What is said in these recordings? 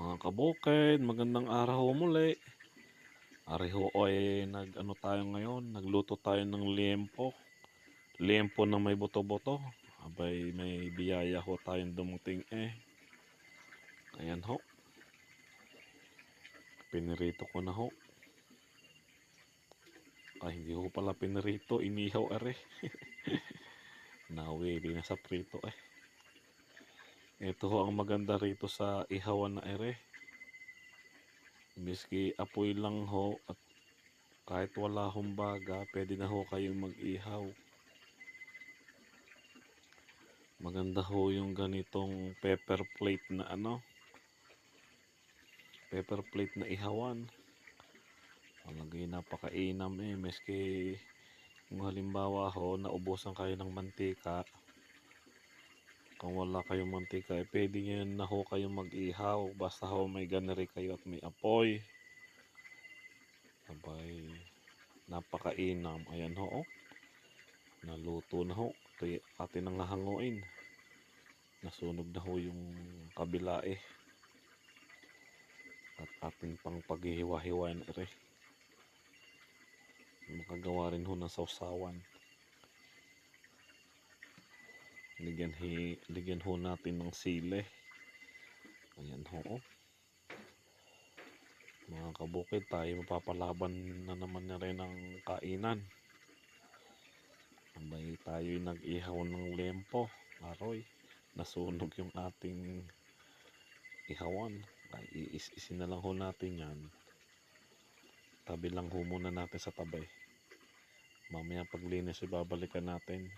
Mga kabukid, magandang araw muli. Areho ay nag ano tayo ngayon, nagluto tayo ng liempo. Liempo na may buto-buto. Abay may biyaya ho tayong dumating eh. Ayan ho. Pinirito ko na ho. Ay, hindi ko pala pinirito. Inihaw are. Nawi, di na sa prito eh. Ito ho ang maganda rito sa ihawan na ere. Miski apoy lang ho at kahit wala hong pwede na ho kayong mag-ihaw. Maganda ho yung ganitong pepper plate na ano. Pepper plate na ihawan. Palagay napakainam eh. Miski kung halimbawa ho, naubusan kayo ng mantika, kung wala kayong mantika, eh, pwede nyo na ho kayong mag-ihaw. Basta ho may ganari kayo at may apoy. Abay, napakainam. Ayan ho, oh. Naluto na ho. Ito atin ang hahanguin. Nasunog na ho yung kabila eh. At atin pang paghihiwa-hiwain ere. Makagawa rin ho ng sausawan. Ligyan, hi, ligyan ho natin ng sile. Ayan ho. Mga kabukid, tayo mapapalaban na naman na rin ng kainan. Abay tayo nag-ihaw ng lempo. Aroy, nasunog yung ating ihawan. Ay, iis-isin na lang ho natin yan. Tabi lang ho muna natin sa tabi. Mamaya paglinis, ibabalikan natin.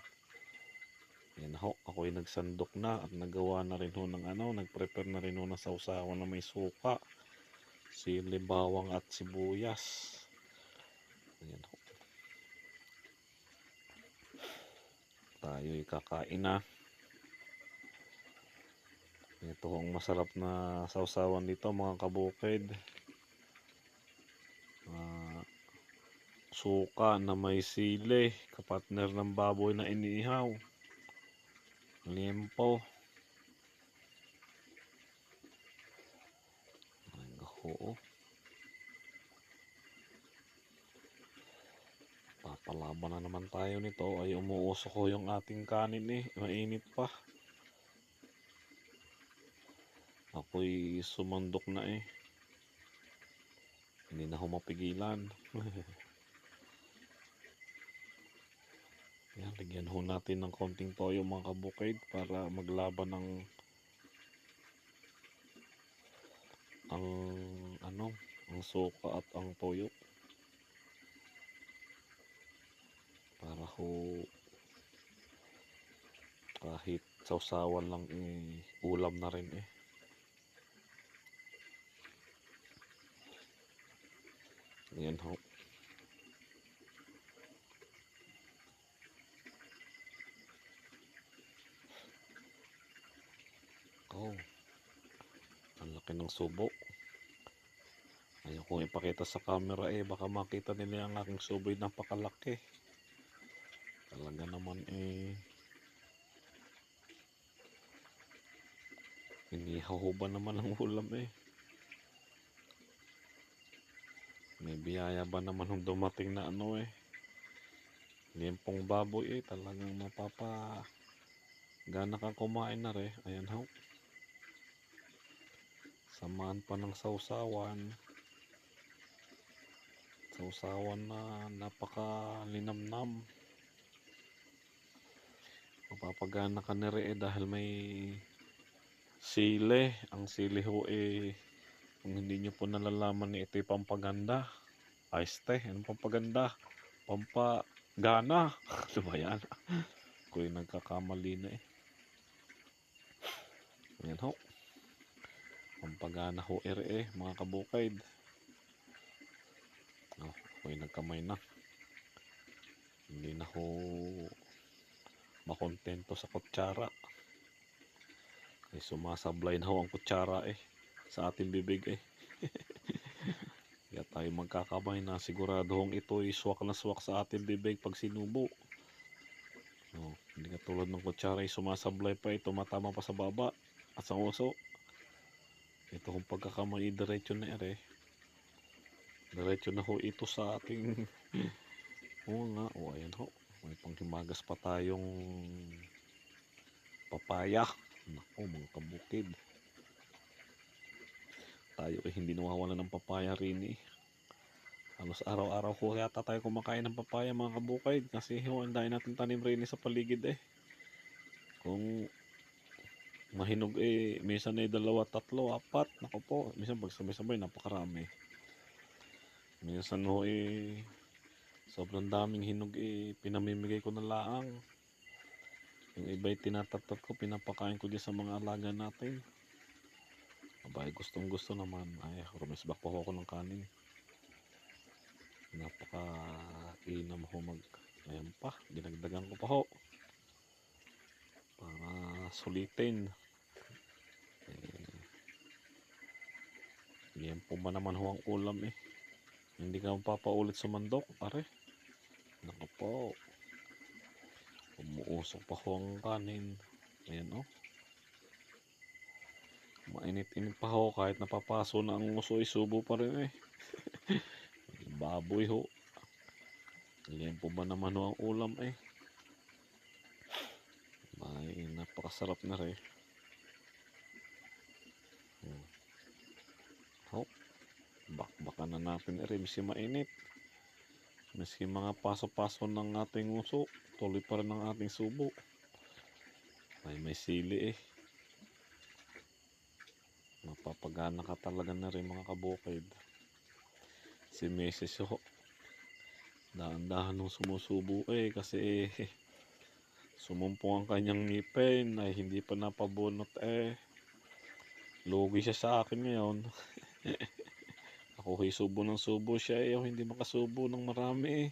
Yan ho, ako'y nagsandok na at nagawa na rin ho ng ano, nag-prepare na rin ho ng sausawan na may suka, sili, bawang at sibuyas. Ayan ho. Tayo'y kakain na. Ito ang masarap na sausawan dito mga kabukid. Ah, suka na may sili, kapatner ng baboy na inihaw. Limpo. Ay, ho. Papalaban na naman tayo nito. Ay, umuusok ko yung ating kanin eh. Mainit pa. Ako'y sumandok na eh. Hindi na ako Yan, lagyan ho natin ng konting toyo mga kabukid para maglaban ng ang ano, ang suka at ang toyo. Para ho kahit sausawan lang eh, ulam na rin eh. Yan ho. Oh. Ang laki ng subo. Ayaw kong ipakita sa camera eh. Baka makita nila ang aking subo'y napakalaki. Talaga naman eh. Inihaw ba naman ang ulam eh. May biyaya ba naman nung dumating na ano eh. Limpong baboy eh. Talagang mapapa... Gana kang kumain na re. Ayan ho. Samahan pa ng sausawan. Sausawan na napakalinamnam. Mapapagana ka na re eh dahil may sile. Ang sile ho eh kung hindi nyo po nalalaman eh, ito'y pampaganda. Ayos te, anong pampaganda? Pampagana. ano ba yan? Ako'y nagkakamali na eh. Ayan ho. Pampagana ho ere eh, mga kabukid. Oh, ako'y nagkamay na. Hindi na ho makontento sa kutsara. Ay sumasablay na ho ang kutsara eh sa ating bibig eh. Kaya tayo magkakamay na sigurado hong ito ay swak na swak sa ating bibig pag sinubo. No, hindi ka tulad ng kutsara ay sumasablay pa eh, tumatama pa sa baba at sa uso. Ito kung pagkakamay diretso na ere. Diretso na ho ito sa ating oo nga o ayan ho. May panghimagas pa tayong papaya. Nako mga kabukid. Tayo eh hindi nawawala ng papaya rin eh. Halos araw-araw ko yata tayo kumakain ng papaya mga kabukid. Kasi ho ang dahil natin tanim rin eh sa paligid eh. Kung mahinog eh minsan ay dalawa, tatlo, apat. Nako po, minsan pag sabay-sabay napakarami. Minsan ho eh sobrang daming hinog eh pinamimigay ko na laang. Yung iba'y tinatatat ko pinapakain ko din sa mga alaga natin. Abay gustong gusto naman. Ay rumisbak pa ho ako ng kanin? Napaka inam ho mag ayan pa dinagdagan ko pa ho. Para sulitin eh, ba naman ho ang ulam eh. Hindi ka mapapaulit sa mandok pare naku po. Umuusok pa ho ang kanin. Ayan oh. Mainit-init pa ho kahit napapaso na ang uso isubo pa rin eh. Baboy ho. Yan po ba naman ho ang ulam eh. Ay napakasarap na rin hmm. ho bakbakan na rin miski mainit. Miski mga paso-paso ng ating uso tuloy pa rin ang ating subo. Ay may sili eh. Mapapagana ka talaga na rin mga kabukid. Si Mrs. ho. Dahan-dahan nung sumusubo eh kasi eh, sumumpong ang kanyang ngipin ay hindi pa napabunot eh. Lugi siya sa akin ngayon ako ay subo ng subo siya eh. Ako hindi makasubo ng marami eh.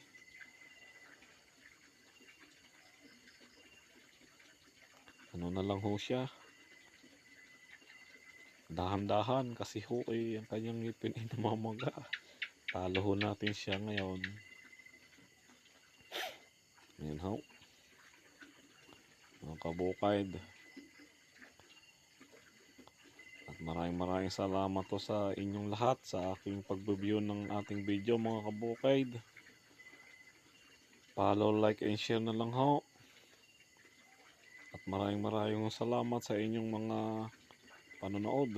Ano na lang ho siya? Dahan-dahan kasi ho eh ang kanyang ngipin ay namamaga. Talo ho natin siya ngayon. Yan ho. Mga kabukid at maraming maraming salamat to sa inyong lahat sa aking pag-review ng ating video mga kabukid follow, like, and share na lang ho. At maraming maraming salamat sa inyong mga panonood.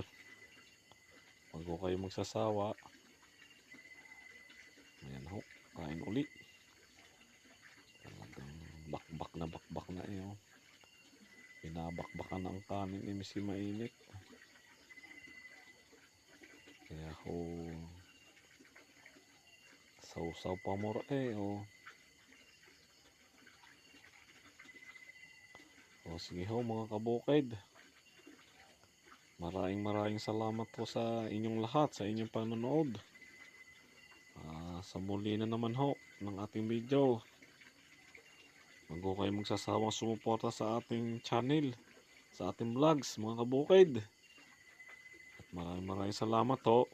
Wag ko kayo magsasawa. Ayan ho kain uli. Talagang bakbak na bakbak na eh oh. binabakbakan na ang kanin eh misi mainit kaya ho sausaw pa mo eh oh. o sige ho mga kabukid maraming maraming salamat po sa inyong lahat sa inyong panonood Ah, sa muli na naman ho ng ating video Wag ko kayo magsasawang sumuporta sa ating channel, sa ating vlogs, mga kabukid. Maraming maraming salamat ho.